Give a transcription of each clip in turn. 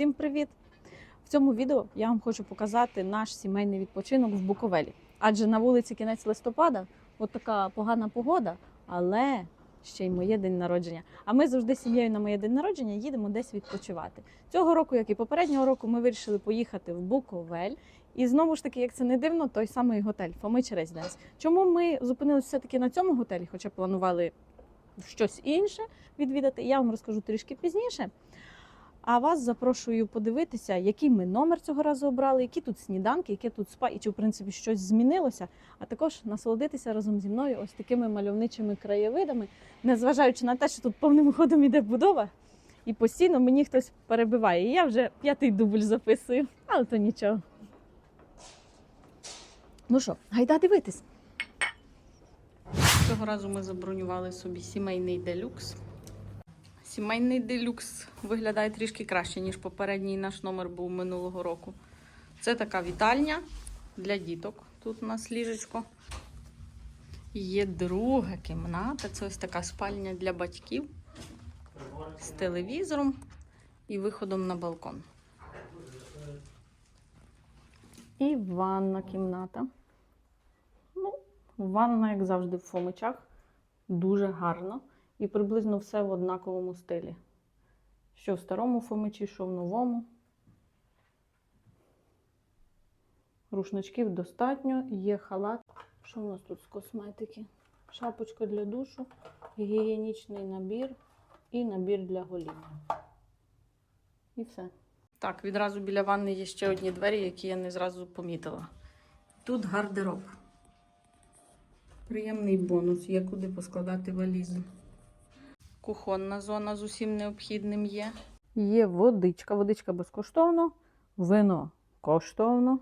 Всім привіт! В цьому відео я вам хочу показати наш сімейний відпочинок в Буковелі. Адже на вулиці кінець листопада, от така погана погода, але ще й моє день народження. А ми завжди сім'єю на моє день народження їдемо десь відпочивати. Цього року, як і попереднього року, ми вирішили поїхати в Буковель. І знову ж таки, як це не дивно, той самий готель Фомич Резиденс. Чому ми зупинилися все-таки на цьому готелі, хоча планували щось інше відвідати, я вам розкажу трішки пізніше. А вас запрошую подивитися, який ми номер цього разу обрали, які тут сніданки, яке тут спа, і чи в принципі щось змінилося. А також насолодитися разом зі мною ось такими мальовничими краєвидами, незважаючи на те, що тут повним ходом іде будова, і постійно мені хтось перебиває. І я вже п'ятий дубль записую, але то нічого. Ну що, гайда дивитись. Цього разу ми забронювали собі сімейний делюкс. Сімейний делюкс виглядає трішки краще, ніж попередній наш номер був минулого року. Це така вітальня для діток. Тут у нас ліжечко. Є друга кімната. Це ось така спальня для батьків з телевізором і виходом на балкон. І ванна кімната. Ну, ванна, як завжди, в Фомичах. Дуже гарно. І приблизно все в однаковому стилі. Що в старому Фомичі, що в новому. Рушничків достатньо, є халат. Що в нас тут з косметики? Шапочка для душу, гігієнічний набір і набір для гоління. І все. Так, відразу біля ванни є ще одні двері, які я не зразу помітила. Тут гардероб. Приємний бонус, є куди поскладати валізу. Кухонна зона з усім необхідним є. Є водичка, водичка безкоштовно, вино коштовно,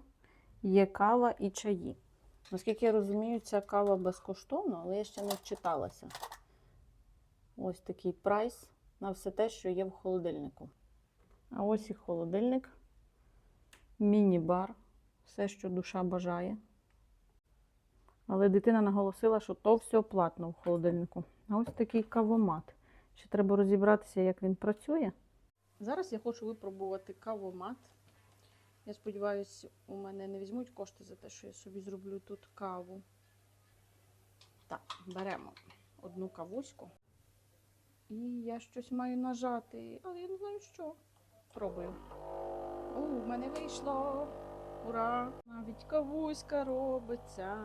є кава і чаї. Наскільки я розумію, ця кава безкоштовна, але я ще не вчиталася. Ось такий прайс на все те, що є в холодильнику. А ось і холодильник, міні-бар, все, що душа бажає. Але дитина наголосила, що то все платно в холодильнику. А ось такий кавомат. Ще треба розібратися, як він працює. Зараз я хочу випробувати кавомат. Я сподіваюся, у мене не візьмуть кошти за те, що я собі зроблю тут каву. Так, беремо одну кавуську. І я щось маю нажати, але я не знаю що. Пробую. О, в мене вийшло. Ура! Навіть кавуська робиться.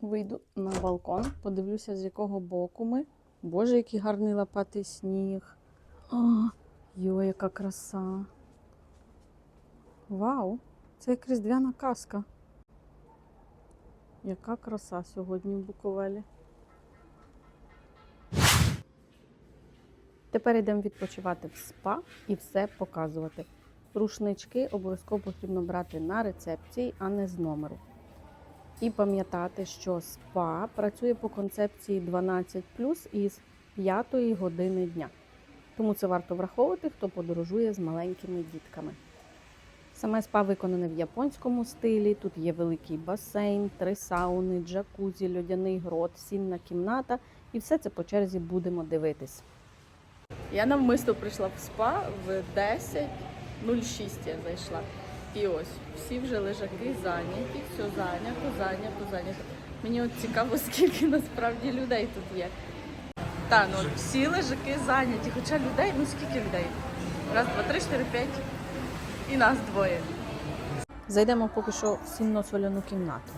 Вийду на балкон, подивлюся, з якого боку ми. Боже, який гарний лопатий сніг. О, йо, яка краса. Вау! Це як різдвяна казка. Яка краса сьогодні в Буковелі. Тепер йдемо відпочивати в спа і все показувати. Рушнички обов'язково потрібно брати на рецепції, а не з номеру. І пам'ятати, що спа працює по концепції 12 із 5 години дня. Тому це варто враховувати, хто подорожує з маленькими дітками. Саме спа виконане в японському стилі. Тут є великий басейн, три сауни, джакузі, льодяний грот, сінна кімната. І все це по черзі будемо дивитись. Я навмисно прийшла в спа в 10.06 я зайшла. І ось всі вже лежаки зайняті, все зайнято, зайнято, зайнято. Мені от цікаво, скільки насправді людей тут є. Так, ну всі лежаки зайняті, хоча людей, ну скільки людей? Раз, два, три, чотири, п'ять. І нас двоє. Зайдемо поки що в сінно-соляну кімнату.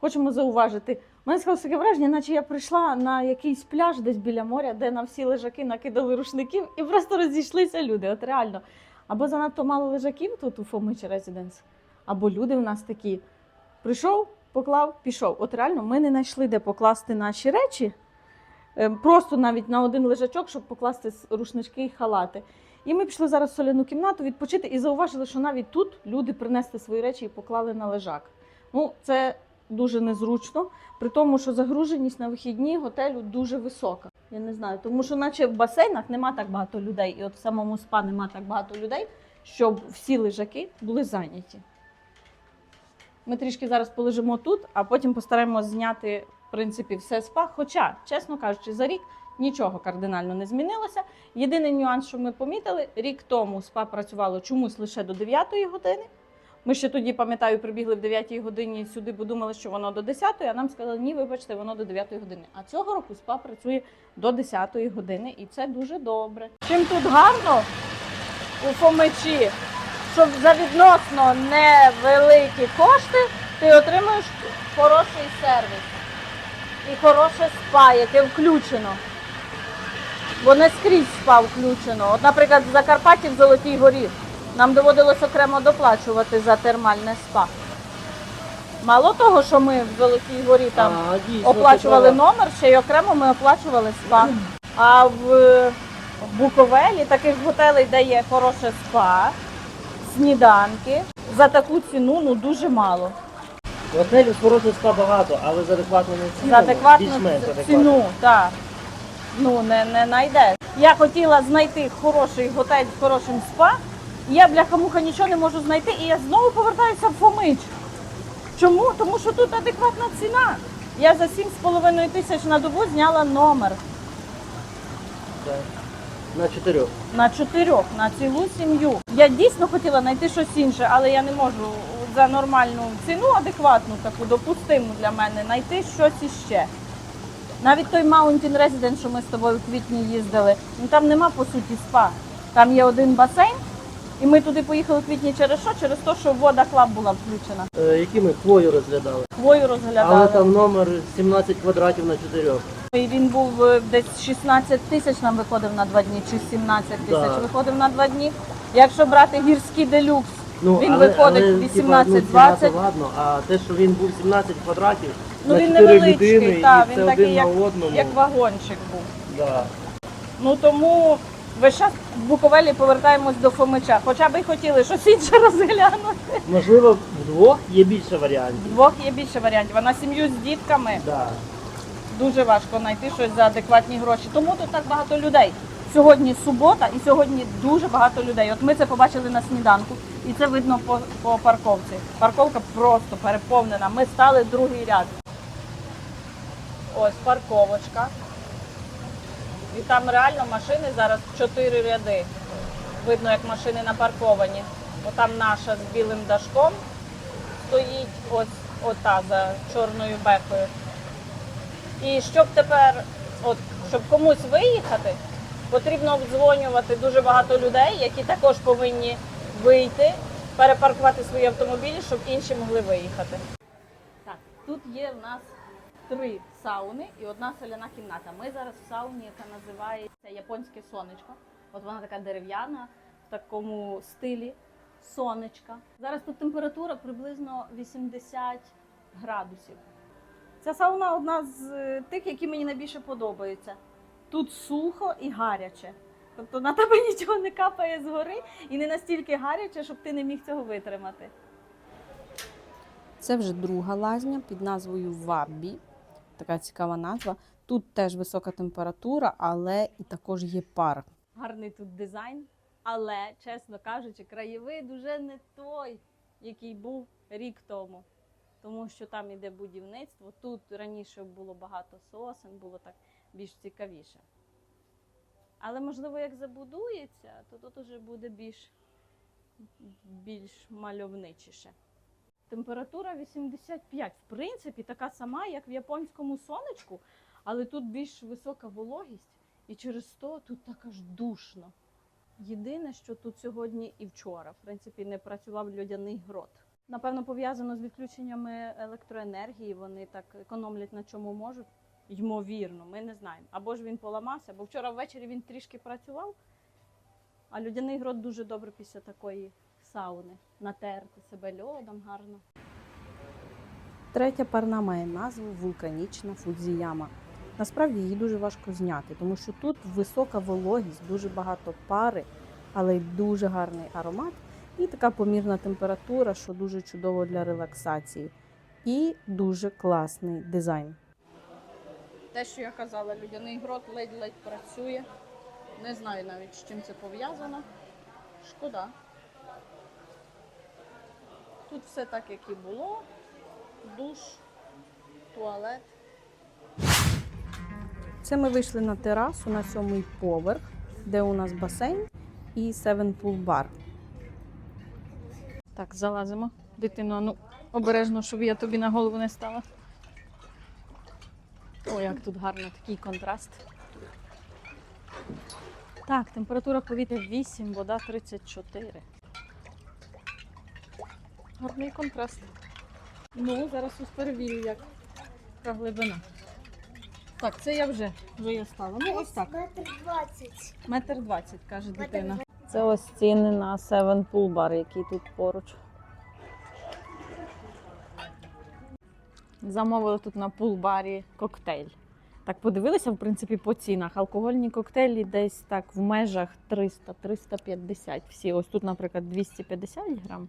Хочемо зауважити. У мене склалося таке враження, наче я прийшла на якийсь пляж десь біля моря, де на всі лежаки накидали рушників і просто розійшлися люди. От реально. Або занадто мало лежаків тут у Фомичі Резиденс, або люди в нас такі. Прийшов, поклав, пішов. От реально ми не знайшли, де покласти наші речі. Е, Просто навіть на один лежачок, щоб покласти рушнички і халати. І ми пішли зараз в соляну кімнату відпочити і зауважили, що навіть тут люди принесли свої речі і поклали на лежак. Ну, це дуже незручно, при тому, що загруженість на вихідні готелю дуже висока. Я не знаю, тому що, наче в басейнах нема так багато людей, і от в самому спа нема так багато людей, щоб всі лежаки були зайняті. Ми трішки зараз полежимо тут, а потім постараємося зняти в принципі все спа. Хоча, чесно кажучи, за рік Нічого кардинально не змінилося. Єдиний нюанс, що ми помітили, рік тому СПА працювало чомусь лише до 9 години. Ми ще тоді, пам'ятаю, прибігли в 9 годині сюди, бо думали, що воно до 10, а нам сказали, ні, вибачте, воно до 9 години. А цього року СПА працює до 10 години, і це дуже добре. Чим тут гарно у Фомичі, що за відносно невеликі кошти ти отримуєш хороший сервіс і хороше спа, яке включено. Бо не скрізь спа включено. От, наприклад, в Закарпатті в Золотій горі нам доводилось окремо доплачувати за термальне спа. Мало того, що ми в Золотій горі там А, дійсно, оплачували ти права. номер, ще й окремо ми оплачували спа. А в, в Буковелі таких готелей, де є хороше спа, сніданки, за таку ціну ну дуже мало. Готелів хороших спа багато, але за адекватну ціну. За адекватну більш-менш ц- адекватно. ціну, так. Ну, не, не знайдеш. Я хотіла знайти хороший готель з хорошим спа, я бляха-муха нічого не можу знайти, і я знову повертаюся в Фомич. Чому? Тому що тут адекватна ціна. Я за 7,5 тисяч на добу зняла номер На чотирьох. на чотирьох, на цілу сім'ю. Я дійсно хотіла знайти щось інше, але я не можу за нормальну ціну, адекватну таку, допустиму для мене, знайти щось іще. Навіть той Mountain Residence, що ми з тобою в квітні їздили, ну там нема по суті спа. Там є один басейн, і ми туди поїхали в квітні через що? Через те, що вода клаб була включена. Е, які ми хвою розглядали. Хвою розглядали. Але там номер 17 квадратів на чотирьох. І він був е, десь 16 тисяч нам виходив на два дні, чи 17 тисяч Да. виходив на два дні. Якщо брати гірський делюкс, Ну, Він але, виходить 18-20. типа, ну, ціна то ладно, а те, що він був 17 квадратів, ну на він 4 невеличкий, людини, та, і він це такий, один як, на одному. як вагончик був. Да. Ну тому весь час в Буковелі повертаємось до Фомича. Хоча б і хотіли щось інше розглянути. Можливо, вдвох є більше варіантів. Вдвох є більше варіантів. А на сім'ю з дітками Да. дуже важко знайти щось за адекватні гроші. Тому тут так багато людей. Сьогодні субота і сьогодні дуже багато людей. От ми це побачили на сніданку, і це видно по, по парковці. Парковка просто переповнена. Ми стали другий ряд. Ось парковочка. І там реально машини зараз чотири ряди. Видно, як машини напарковані. Отам наша з білим дашком стоїть ось ота за чорною бехою. І щоб тепер, от щоб комусь виїхати, потрібно обдзвонювати дуже багато людей, які також повинні вийти, перепаркувати свої автомобілі, щоб інші могли виїхати. Так, тут є в нас три сауни і одна соляна кімната. Ми зараз в сауні, яка називається Японське сонечко. От вона така дерев'яна, в такому стилі сонечка. Зараз тут температура приблизно 80 градусів. Ця сауна одна з е, тих, які мені найбільше подобаються. Тут сухо і гаряче. Тобто на тебе нічого не капає згори і не настільки гаряче, щоб ти не міг цього витримати. Це вже друга лазня під назвою Ваббі. Така цікава назва. Тут теж висока температура, але і також є пар. Гарний тут дизайн, але, чесно кажучи, краєвид уже не той, який був рік тому. Тому що там іде будівництво. Тут раніше було багато сосен, було так більш цікавіше. Але можливо, як забудується, то тут уже буде більш, більш мальовничіше. Температура 85. В принципі, така сама, як в японському сонечку, але тут більш висока вологість, і через то тут так аж душно. Єдине, що тут сьогодні і вчора, в принципі, не працював льодяний грот. Напевно, пов'язано з відключеннями електроенергії. Вони так економлять на чому можуть. Ймовірно, ми не знаємо. Або ж він поламався, бо вчора ввечері він трішки працював, а людяний грот дуже добре після такої сауни. Натерти себе льодом гарно. Третя парна має назву вулканічна Фудзіяма. Насправді її дуже важко зняти, тому що тут висока вологість, дуже багато пари, але й дуже гарний аромат і така помірна температура, що дуже чудово для релаксації. І дуже класний дизайн. Те, що я казала, людяний грот ледь-ледь працює. Не знаю навіть, з чим це пов'язано. Шкода. Тут все так, як і було. Душ, туалет. Це ми вийшли на терасу на сьомий поверх, де у нас басейн і Seven Pool Bar. Так, залазимо. Дитино, ну обережно, щоб я тобі на голову не стала. О, як тут гарно такий контраст. Так, температура повітря 8, вода 34. Гарний контраст. Ну, зараз ось перевірю, як яка глибина. Так, це я вже, вже стала. Ну, ось так. Метр двадцять. Метр двадцять, каже дитина. Це ось ціни на Seven Pool Bar, який тут поруч. Замовили тут на пул-барі коктейль. Так подивилися, в принципі, по цінах. Алкогольні коктейлі десь так в межах 300-350. Всі. Ось тут, наприклад, 250 грам.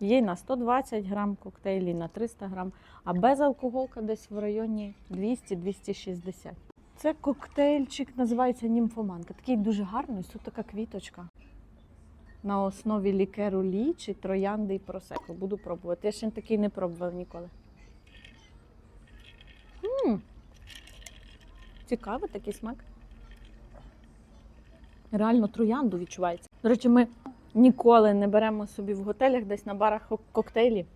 Є на 120 грам коктейлі, на 300 грам, а без алкоголка десь в районі 200-260. Це коктейльчик, називається німфоманка. Такий дуже гарний, тут така квіточка. На основі лікеру лічі, троянди і просеко. Буду пробувати. Я ще такий не пробувала ніколи. м Цікавий такий смак. Реально троянду відчувається. До речі, ми ніколи не беремо собі в готелях десь на барах коктейлі.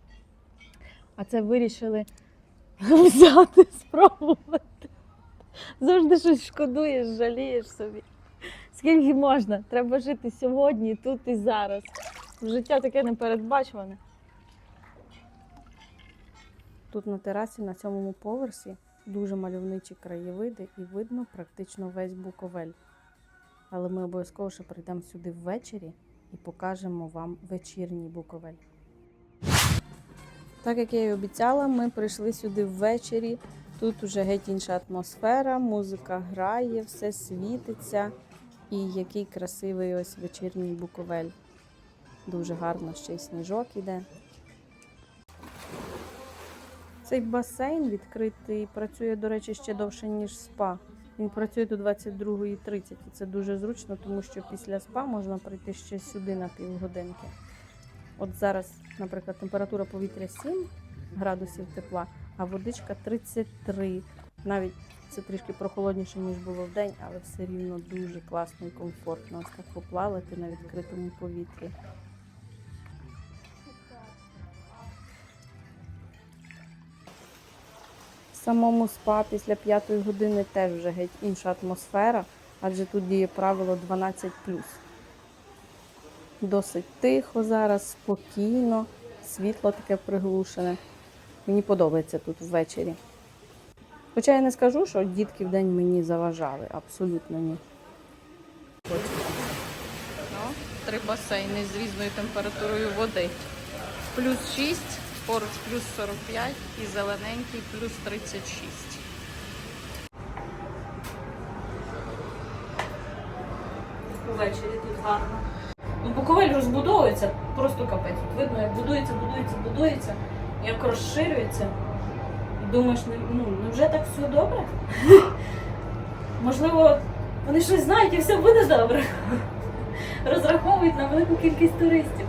А це вирішили взяти, спробувати. Завжди щось шкодуєш, жалієш собі. Скільки можна? Треба жити сьогодні, тут і зараз. Життя таке непередбачуване. Тут на терасі на сьомому поверсі дуже мальовничі краєвиди і видно практично весь Буковель. Але ми обов'язково ще прийдемо сюди ввечері і покажемо вам вечірній Буковель. Так як я і обіцяла, ми прийшли сюди ввечері. Тут уже геть інша атмосфера, музика грає, все світиться. І який красивий ось вечірній Буковель. Дуже гарно ще й сніжок іде. Цей басейн відкритий працює, до речі, ще довше, ніж спа. Він працює до 22.30. І це дуже зручно, тому що після спа можна прийти ще сюди на півгодинки. От зараз, наприклад, температура повітря 7 градусів тепла, а водичка 33. Навіть це трішки прохолодніше, ніж було в день, але все рівно дуже класно і комфортно. Ось так поплавати на відкритому повітрі. Самому спа після п'ятої години теж вже геть інша атмосфера, адже тут діє правило 12. Досить тихо зараз, спокійно, світло таке приглушене. Мені подобається тут ввечері. Хоча я не скажу, що дітки в день мені заважали, абсолютно ні. Ну, три басейни з різною температурою води. Плюс 6, поруч плюс 45 і зелененький плюс 36. Увечері тут гарно. Ну, Буковель розбудовується, просто капець. Видно, як будується, будується, будується, як розширюється. І думаєш, ну, ну невже так все добре? Можливо, вони щось знають і все буде добре. Розраховують на велику кількість туристів.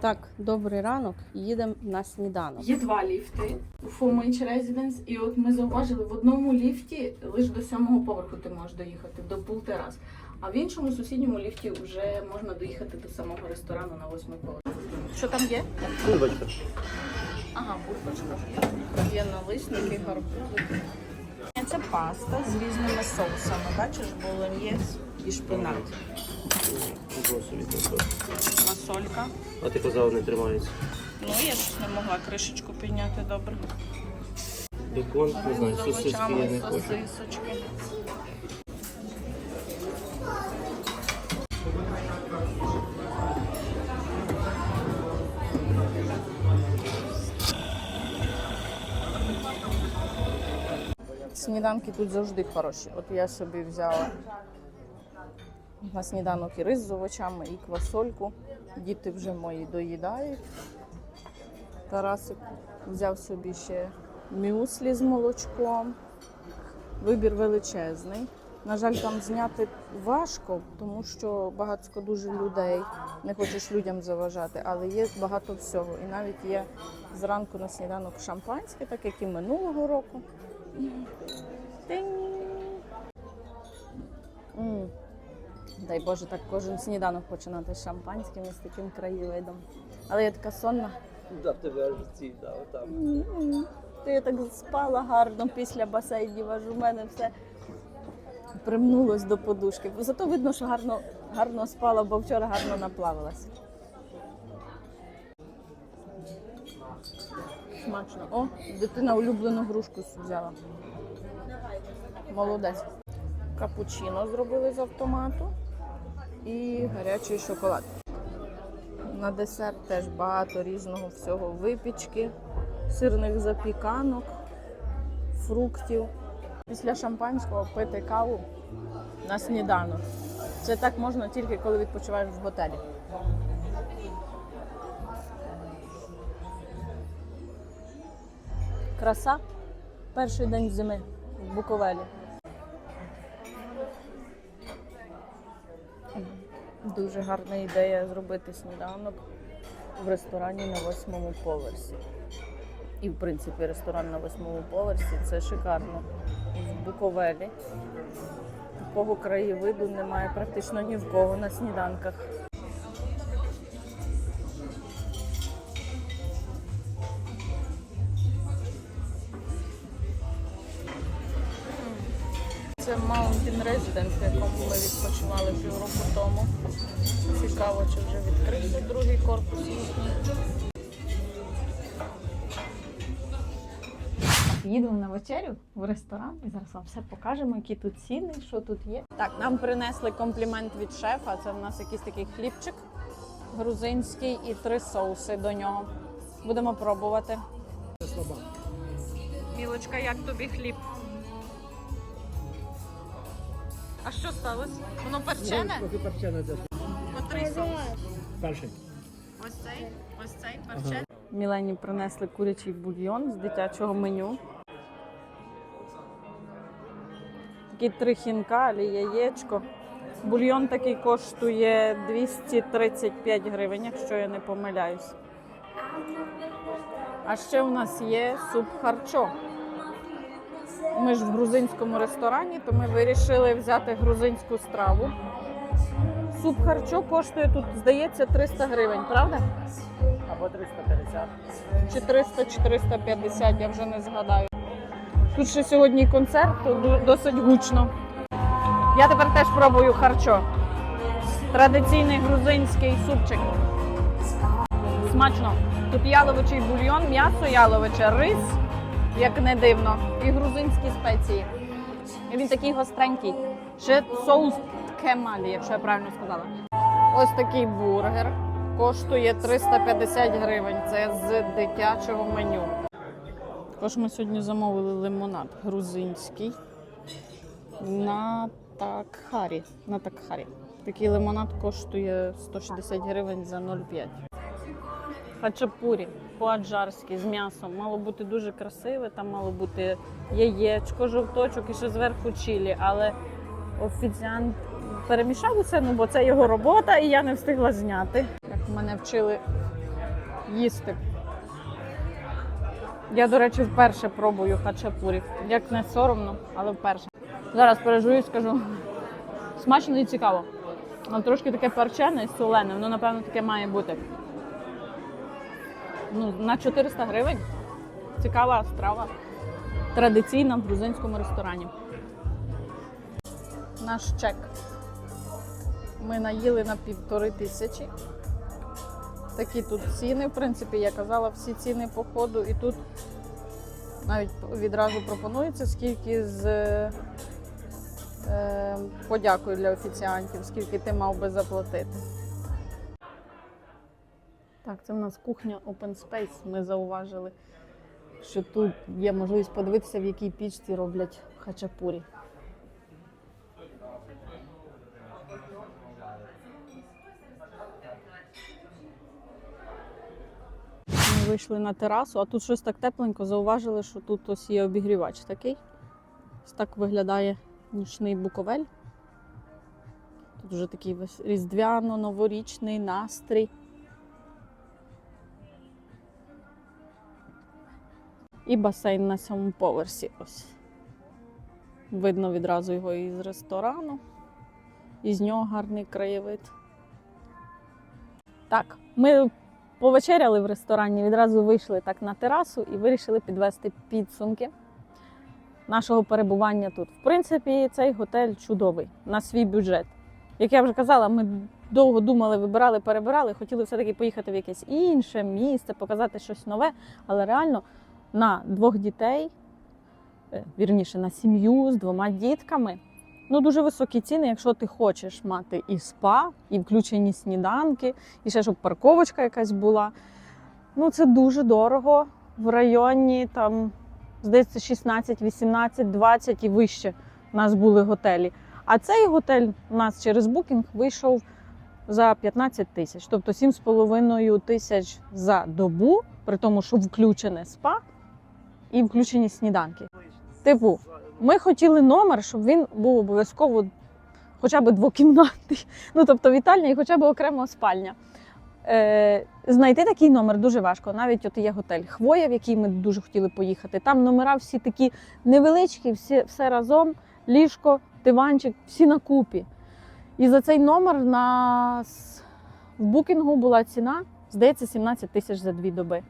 Так, добрий ранок. Їдемо на сніданок. Є два ліфти у Фомич Резиденс, і от ми зауважили, в одному ліфті лише до сьомого поверху ти можеш доїхати, до пул терас. А в іншому сусідньому ліфті вже можна доїхати до самого ресторану на восьмий поверх. Що там є? Бульбочка. Ага, бульбочка. Є налисники, гарбузи. Це паста з різними соусами. Бачиш, болоньєз і шпинат. Масолька. А ти казав, не тримається. Ну, я ж не могла кришечку підняти добре. Бекон, не знаю, сосиски я не хочу. сосисочки. Сніданки тут завжди хороші. От я собі взяла на сніданок і рис з овочами, і квасольку. Діти вже мої доїдають. Тарасик взяв собі ще мюслі з молочком. Вибір величезний. На жаль, там зняти важко, тому що багатько дуже людей. Не хочеш людям заважати, але є багато всього. І навіть є зранку на сніданок шампанське, так як і минулого року. Тинь! Дай Боже, так кожен сніданок починати з шампанським і з таким краєвидом. Але я така сонна. Да, в тебе аж ці, да, отам. То я так спала гарно після басейнів, аж у мене все примнулось до подушки. Зато видно, що гарно, гарно спала, бо вчора гарно наплавилася. Смачно. О, дитина улюблену грушку взяла. Молодець. Капучино зробили з автомату і гарячий шоколад. На десерт теж багато різного всього випічки, сирних запіканок, фруктів. Після шампанського пити каву на сніданок. Це так можна тільки коли відпочиваєш в готелі. Краса. Перший день зими в Буковелі. Дуже гарна ідея зробити сніданок в ресторані на восьмому поверсі. І, в принципі, ресторан на восьмому поверсі це шикарно. В Буковелі такого краєвиду немає практично ні в кого на сніданках. Це Mountain Residence, в якому ми відпочивали півроку тому. Цікаво, чи вже відкритий другий корпус їхній. Їдемо на вечерю в ресторан і зараз вам все покажемо, які тут ціни, що тут є. Так, нам принесли комплімент від шефа. Це в нас якийсь такий хлібчик грузинський і три соуси до нього. Будемо пробувати. Мілочка, як тобі хліб? А що сталося? Воно перчене? Трохи перчене це. Котрий соус? Перший. Ось цей, ось цей перчений. Мілені принесли курячий бульйон з дитячого меню. Такі три хінкалі, яєчко. Бульйон такий коштує 235 гривень, якщо я не помиляюсь. А ще у нас є суп харчо. Ми ж в грузинському ресторані, то ми вирішили взяти грузинську страву. Суп харчо коштує тут, здається, 300 гривень, правда? Або 350. Чи 300, чи 350, я вже не згадаю. Тут ще сьогодні концерт, то досить гучно. Я тепер теж пробую харчо. Традиційний грузинський супчик. Смачно. Тут яловичий бульйон, м'ясо яловиче, рис, як не дивно, і грузинські спеції. І він такий гостренький. Ще соус кемалі, якщо я правильно сказала. Ось такий бургер коштує 350 гривень. Це з дитячого меню. Також ми сьогодні замовили лимонад грузинський на такхарі. На такхарі. Такий лимонад коштує 160 гривень за 0,5. Хачапурі по-аджарськи з м'ясом. Мало бути дуже красиве, там мало бути яєчко, жовточок і ще зверху чилі. Але офіціант перемішав усе, ну бо це його робота, і я не встигла зняти. Як мене вчили їсти. Я, до речі, вперше пробую хачапурі. Як не соромно, але вперше. Зараз пережую і скажу. Смачно і цікаво. Але трошки таке перчене і солене, воно, напевно, таке має бути. Ну, на 400 гривень. Цікава страва. Традиційна в грузинському ресторані. Наш чек. Ми наїли на півтори тисячі. Такі тут ціни, в принципі, я казала, всі ціни по ходу. І тут навіть відразу пропонується, скільки з е, подякою для офіціантів, скільки ти мав би заплатити. Так, це в нас кухня Open Space. Ми зауважили, що тут є можливість подивитися, в якій пічці роблять хачапурі. Ми вийшли на терасу, а тут щось так тепленько, зауважили, що тут ось є обігрівач такий. Ось так виглядає нічний буковель. Тут вже такий весь різдвяно-новорічний настрій. І басейн на сьомому поверсі. Ось. Видно відразу його із ресторану. і з нього гарний краєвид. Так, ми повечеряли в ресторані, відразу вийшли так на терасу і вирішили підвести підсумки нашого перебування тут. В принципі, цей готель чудовий на свій бюджет. Як я вже казала, ми довго думали, вибирали, перебирали, хотіли все-таки поїхати в якесь інше місце, показати щось нове, але реально на двох дітей, е, вірніше, на сім'ю з двома дітками. Ну, дуже високі ціни, якщо ти хочеш мати і спа, і включені сніданки, і ще щоб парковочка якась була. Ну, це дуже дорого в районі там, здається, 16, 18, 20 і вище у нас були готелі. А цей готель у нас через букінг вийшов за 15 тисяч, тобто 7,5 тисяч за добу, при тому, що включене спа і включені сніданки. Типу, ми хотіли номер, щоб він був обов'язково хоча б двокімнатний, ну тобто вітальня і хоча б окрема спальня. Е, знайти такий номер дуже важко. Навіть от є готель Хвоя, в який ми дуже хотіли поїхати. Там номера всі такі невеличкі, всі, все разом, ліжко, диванчик, всі на купі. І за цей номер на в букінгу була ціна, здається, 17 тисяч за дві доби.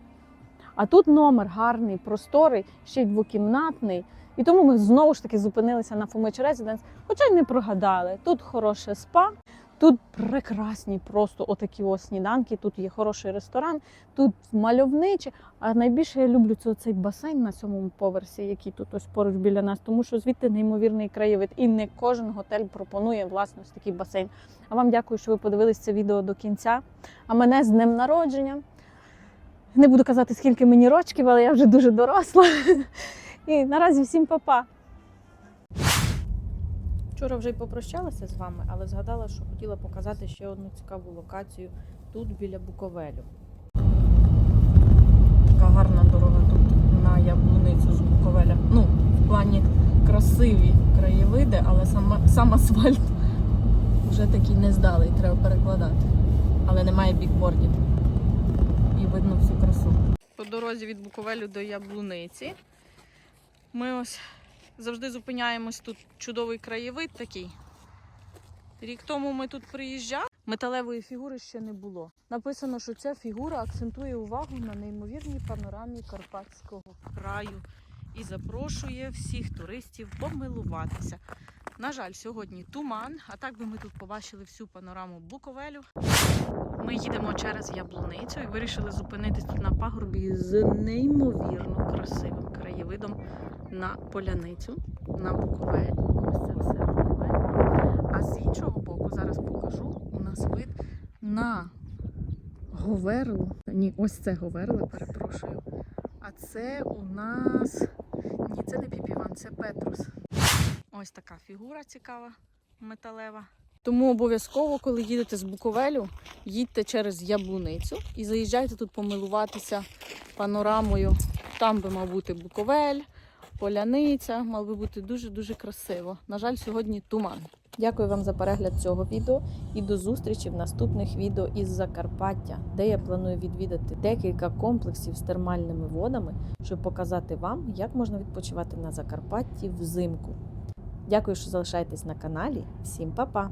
А тут номер гарний, просторий, ще й двокімнатний. І тому ми знову ж таки зупинилися на Фомич Резиденс, хоча й не прогадали. Тут хороше спа, тут прекрасні просто отакі ось сніданки, тут є хороший ресторан, тут мальовниче. А найбільше я люблю це цей басейн на сьомому поверсі, який тут ось поруч біля нас, тому що звідти неймовірний краєвид. І не кожен готель пропонує власне ось такий басейн. А вам дякую, що ви подивились це відео до кінця. А мене з днем народження. Не буду казати, скільки мені рочків, але я вже дуже доросла. І наразі всім па-па. Вчора вже й попрощалася з вами, але згадала, що хотіла показати ще одну цікаву локацію тут біля Буковелю. Така гарна дорога тут на Яблуницю з Буковеля. Ну, в плані красиві краєвиди, але сама, сам асфальт вже такий нездалий, треба перекладати. Але немає бікбордів. Видно всю красу. По дорозі від Буковелю до Яблуниці. Ми ось завжди зупиняємось тут чудовий краєвид такий. Рік тому ми тут приїжджали. Металевої фігури ще не було. Написано, що ця фігура акцентує увагу на неймовірній панорамі Карпатського краю і запрошує всіх туристів помилуватися. На жаль, сьогодні туман, а так би ми тут побачили всю панораму Буковелю. Ми їдемо через Яблуницю і вирішили зупинитись тут на пагорбі з неймовірно красивим краєвидом на поляницю, на Буковель. Ось це все Буковель. А з іншого боку, зараз покажу, у нас вид на Говерлу. Ні, ось це Говерла, перепрошую. А це у нас. Ні, це не Піпіван, це Петрус. Ось така фігура цікава, металева. Тому обов'язково, коли їдете з Буковелю, їдьте через Яблуницю і заїжджайте тут помилуватися панорамою. Там би мав бути Буковель, поляниця, мав би бути дуже-дуже красиво. На жаль, сьогодні туман. Дякую вам за перегляд цього відео і до зустрічі в наступних відео із Закарпаття, де я планую відвідати декілька комплексів з термальними водами, щоб показати вам, як можна відпочивати на Закарпатті взимку. Дякую, що залишаєтесь на каналі. Всім па-па!